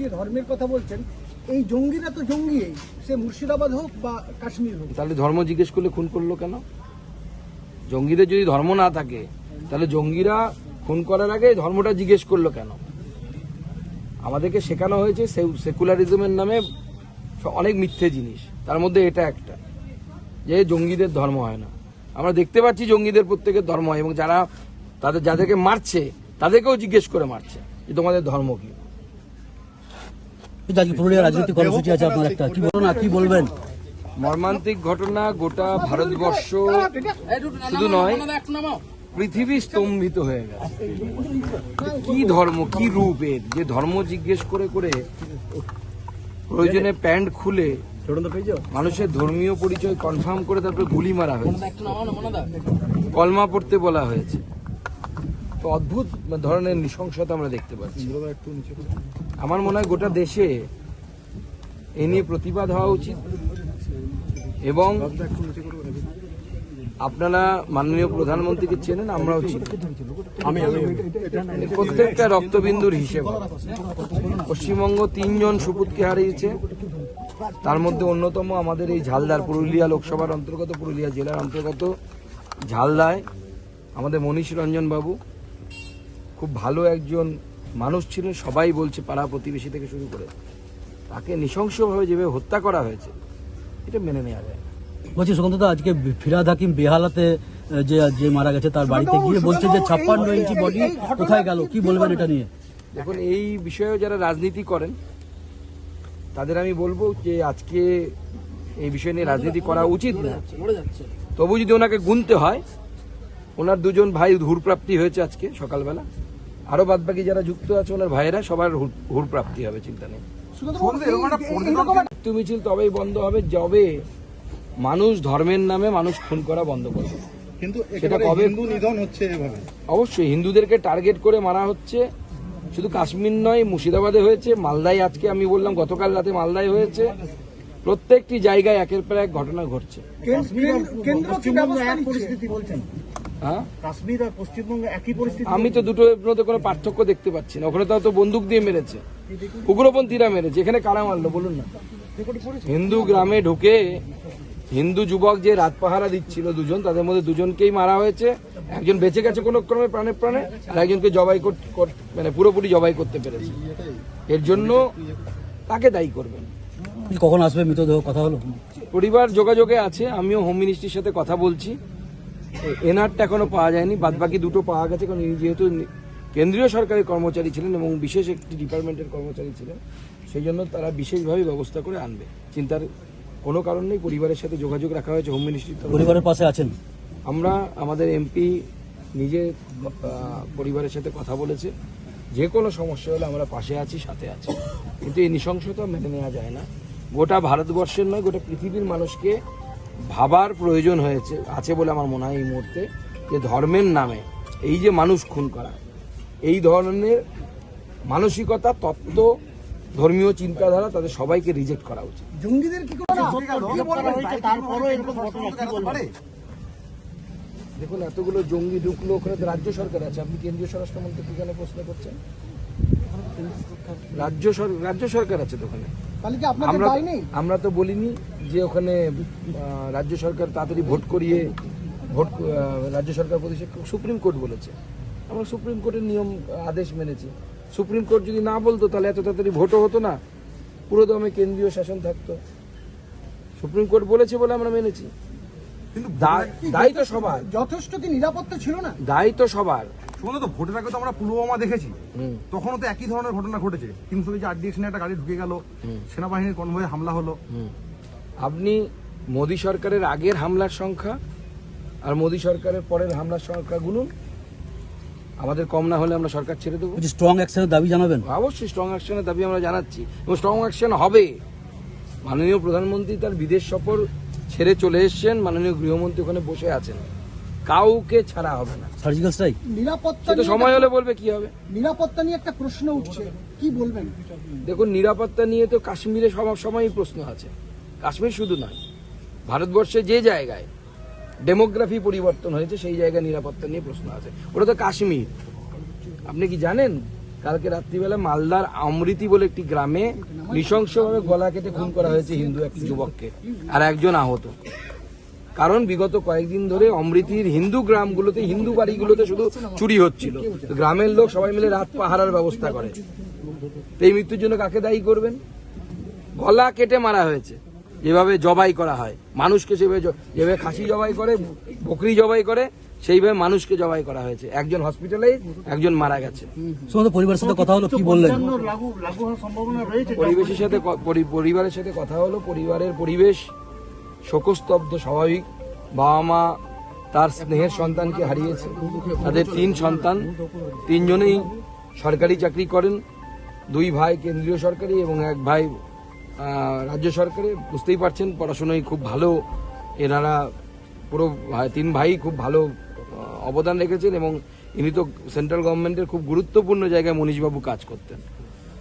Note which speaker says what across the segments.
Speaker 1: মিলিয়ে ধর্মের কথা বলছেন, এই জঙ্গিরা তো জঙ্গি, সে মুর্শিদাবাদ হোক বা কাশ্মীর হোক।
Speaker 2: তাহলে ধর্ম জিজ্ঞেস করলে খুন করল কেন? জঙ্গিদের যদি ধর্ম না থাকে, তাহলে জঙ্গিরা খুন করার আগে ধর্মটা জিজ্ঞেস করল কেন? আমাদেরকে শেখানো হয়েছে সেকুলারিজমের নামে অনেক মিথ্যে জিনিস। তার মধ্যে এটা একটা, যে জঙ্গিদের ধর্ম হয় না। আমরা দেখতে পাচ্ছি জঙ্গিদের প্রত্যেকের ধর্ম হয় এবং যারা তাদের, যাদেরকে মারছে, তাদেরকেও জিজ্ঞেস করে মারছে যে তোমাদের ধর্ম কি?
Speaker 3: কিন্তু আজকে পুরুলিয়া রাজনৈতিক কর্মসূচি আছে আপনার একটা। কি বলুন না কি বলবেন?
Speaker 2: মর্মান্তিক ঘটনা গোটা ভারতবর্ষ শুধু নয় পৃথিবী স্তম্ভিত হয়ে গেছে। কি ধর্ম কি রূপ এর? যে ধর্ম জিজ্ঞেস করে করে প্রয়োজনে প্যান্ট খুলে মানুষের ধর্মীয় পরিচয় কনফার্ম করে তারপরে গুলি মারা হয়েছে। কলমা পড়তে বলা হয়েছে। তো অদ্ভুত ধরনের নৃশংসতা আমরা দেখতে পাচ্ছি। আমার মনে হয় গোটা দেশে এ নিয়ে প্রতিবাদ হওয়া উচিত। এবং আপনারা মাননীয় প্রধানমন্ত্রীকে চেনেন আমরাও চিনি। প্রত্যেকটা রক্তবিন্দুর হিসেব। পশ্চিমবঙ্গ তিনজন সুপুতকে হারিয়েছে। তার মধ্যে অন্যতম আমাদের এই ঝালদার পুরুলিয়া লোকসভার অন্তর্গত পুরুলিয়া জেলার অন্তর্গত ঝালদায় আমাদের মনীষ রঞ্জন বাবু। খুব ভালো একজন মানুষ ছিলেন সবাই বলছে পাড়া প্রতিবেশী থেকে শুরু করে। তাকে নৃশংসভাবে যেভাবে হত্যা করা হয়েছে এটা মেনে নেওয়া যায় না।
Speaker 3: বলছি সুগন্ধদা আজকে ফিরাদ হাকিম বেহালাতে যে যে মারা গেছে তার বাড়িতে গিয়ে বলছে যে ছাপ্পান্ন ইঞ্চি বডি কোথায় গেল? কি বলবেন এটা নিয়ে?
Speaker 2: দেখুন এই বিষয়েও যারা রাজনীতি করেন তাদের আমি বলব যে আজকে এই বিষয় নিয়ে রাজনীতি করা উচিত না। তবু যদি ওনাকে গুনতে হয় ওনার দুজন ভাই হুরপ্রাপ্তি হয়েছে আজকে সকালবেলা। আরও বাদবাকি যারা যুক্ত আছে ওনার ভাইয়েরা সবার হুর- হুরপ্রাপ্তি হবে চিন্তা নেই। মৃত্যু মিছিল তবেই বন্ধ হবে যবে মানুষ ধর্মের নামে মানুষ খুন করা বন্ধ করবে
Speaker 4: কিন্তু
Speaker 2: সেটা কবে-
Speaker 4: হিন্দু নিধন হচ্ছে এভাবে।
Speaker 2: অবশ্যই হিন্দুদেরকে টার্গেট করে মারা হচ্ছে। শুধু কাশ্মীর নয় মুর্শিদাবাদে হয়েছে মালদায় আজকে আমি বললাম গতকাল রাতে মালদায় হয়েছে। প্রত্যেকটি জায়গায় একের পর এক ঘটনা ঘটছে।
Speaker 1: কেন্দ্র-
Speaker 2: হ্যাঁ?
Speaker 4: কাশ্মীর আর পশ্চিমবঙ্গে একই পরিস্থিতি?
Speaker 2: আমি তো দুটো মধ্যে কোনো পার্থক্য দেখতে পাচ্ছি না। ওখানে তাও তো বন্দুক দিয়ে মেরেছে। উগ্রপন্থীরা মেরেছে। এখানে কারা মারলো বলুন না। হিন্দু গ্রামে ঢুকে হিন্দু যুবক যে রাত পাহারা দিচ্ছিল দুজন তাদের মধ্যে দুজনকেই মারা হয়েছে। একজন বেঁচে গেছে কোনো ক্রমে প্রাণে প্রাণে আর একজনকে জবাই মানে পুরোপুরি জবাই করতে পেরেছে। এর জন্য তাকে দায়ী করবেন।
Speaker 3: কখন আসবে মৃতদেহ? কথা হলো।
Speaker 2: পরিবার যোগাযোগে আছে আমিও হোম মিনিস্ট্রির সাথে কথা বলছি। এনআরটা এখনও পাওয়া যায়নি বাদবাকি দুটো পাওয়া গেছে কারণ ইনি যেহেতু কেন্দ্রীয় সরকারি কর্মচারী ছিলেন এবং বিশেষ একটি ডিপার্টমেন্টের কর্মচারী ছিলেন সেই জন্য তারা বিশেষভাবে ব্যবস্থা করে আনবে। চিন্তার কোনো কারণ নেই পরিবারের সাথে যোগাযোগ রাখা হয়েছে হোম মিনিস্ট্রির তরফে।
Speaker 3: পরিবারের পাশে আছেন?
Speaker 2: আমরা আমাদের এমপি নিজে পরিবারের সাথে কথা বলেছে যে কোনো সমস্যা হলে আমরা পাশে আছি সাথে আছি। কিন্তু এই নৃশংসতা মেনে নেওয়া যায় না। গোটা ভারতবর্ষের নয় গোটা পৃথিবীর মানুষকে ভাবার প্রয়োজন হয়েছে আছে বলে আমার মনে হয় এই মুহূর্তে যে ধর্মের নামে এই যে মানুষ খুন করা এই ধরনের মানসিকতা তত্ত্ব ধর্মীয় চিন্তাধারা তাদের সবাইকে রিজেক্ট করা উচিত।
Speaker 1: জঙ্গিদের কি কি
Speaker 4: কি
Speaker 2: দেখুন এতগুলো জঙ্গি ঢুকলো ওখানে তো রাজ্য সরকার আছে। আপনি কেন্দ্রীয় স্বরাষ্ট্রমন্ত্রীকে কেন প্রশ্ন করছেন? রাজ্য সর- রাজ্য সরকার আছে তো ওখানে?
Speaker 1: কি
Speaker 2: আমরা আমরা তো বলিনি যে ওখানে রাজ্য সরকার তাড়াতাড়ি ভোট করিয়ে ভোট রাজ্য সরকার প্রতিষ্ঠা সুপ্রিম কোর্ট বলেছে। আমরা সুপ্রিম কোর্টের নিয়ম আদেশ মেনেছি। সুপ্রিম কোর্ট যদি না বলতো তাহলে এত তাড়াতাড়ি ভোটও হতো না। পুরো দমে কেন্দ্রীয় শাসন থাকতো। সুপ্রিম কোর্ট বলেছে বলে আমরা মেনেছি।
Speaker 4: কিন্তু
Speaker 2: দায়ী তো সবার।
Speaker 1: যথেষ্ট কি নিরাপত্তা ছিল না?
Speaker 2: দায়ী তো সবার।
Speaker 4: শুনুন তো ভোটের আগে তো আমরা পুলওয়ামা দেখেছি।
Speaker 2: হুম।
Speaker 4: তখনও তো একই ধরনের ঘটনা ঘটেছে। তিনশো কেজি আরডিএক্স একটা গাড়ি ঢুকে গেল সেনাবাহিনীর কনভয়ে হামলা হলো।
Speaker 2: আপনি মোদী সরকারের আগের হামলার সংখ্যা আর মোদী সরকারের পরের হামলার সংখ্যা গুনুন। আমাদের কম না হলে আমরা সরকার ছেড়ে দেবো।
Speaker 3: স্ট্রং অ্যাকশনের দাবি জানাবেন?
Speaker 2: অবশ্যই স্ট্রং অ্যাকশনের দাবি আমরা জানাচ্ছি। এবং স্ট্রং অ্যাকশন হবে। মাননীয় প্রধানমন্ত্রী তার বিদেশ সফর ছেড়ে চলে এসছেন মাননীয় গৃহমন্ত্রী ওখানে বসে আছেন। কাউকে ছাড়া হবে না।
Speaker 3: Surgical strike?
Speaker 1: নিরাপত্তা নিয়ে
Speaker 2: সময় হলে বলবে কি হবে?
Speaker 1: নিরাপত্তা নিয়ে একটা প্রশ্ন উঠছে। কি বলবেন?
Speaker 2: দেখুন নিরাপত্তা নিয়ে তো কাশ্মীরে সব সময়ই প্রশ্ন আছে। কাশ্মীর শুধু নয় ভারতবর্ষে যে জায়গায় ডেমোগ্রাফি পরিবর্তন হয়েছে সেই জায়গায় নিরাপত্তা নিয়ে প্রশ্ন আছে। ওটা তো কাশ্মীর। আপনি কি জানেন? কালকে রাত্রিবেলা মালদার অমৃতি বলে একটি গ্রামে নৃশংসভাবে গলা কেটে খুন করা হয়েছে হিন্দু এক যুবককে আর একজন আহত। কারণ বিগত কয়েকদিন ধরে অমৃতির হিন্দু গ্রামগুলোতে, হিন্দু বাড়িগুলোতে শুধু চুরি হচ্ছিল। গ্রামের লোক সবাই মিলে রাত পাহারার ব্যবস্থা করে। এই মৃত্যুর জন্য কাকে দায়ী করবেন? গলা কেটে মারা হয়েছে। যেভাবে জবাই করা হয়। মানুষকে সেভাবে যেভাবে খাসি জবাই করে বকরি জবাই করে সেইভাবে মানুষকে জবাই করা হয়েছে। একজন হসপিটালাইজ একজন মারা গেছে।
Speaker 3: পরিবারের সাথে কথা হলো কি বললেন?
Speaker 2: পরিবেশের সাথে পরিবারের সাথে কথা হলো পরিবারের পরিবেশ শোকস্তব্ধ স্বাভাবিক। বাবা মা তার স্নেহের সন্তানকে হারিয়েছে। তাদের তিন সন্তান তিনজনেই সরকারি চাকরি করেন। দুই ভাই কেন্দ্রীয় সরকারি এবং এক ভাই রাজ্য সরকারে বুঝতেই পারছেন পড়াশোনায় খুব ভালো এনারা পুরো তিন ভাই খুব ভালো অবদান রেখেছেন এবং ইনি তো সেন্ট্রাল গভর্নমেন্টের খুব গুরুত্বপূর্ণ জায়গায় মনীষবাবু কাজ করতেন।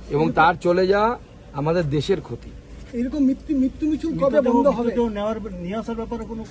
Speaker 2: এবং তার চলে যাওয়া আমাদের দেশের ক্ষতি।
Speaker 1: এরকম মৃত্যু মৃত্যু মিছিল কবে বন্ধ হবে?
Speaker 5: নেওয়ার নিয়ে আসার ব্যাপারে কোনো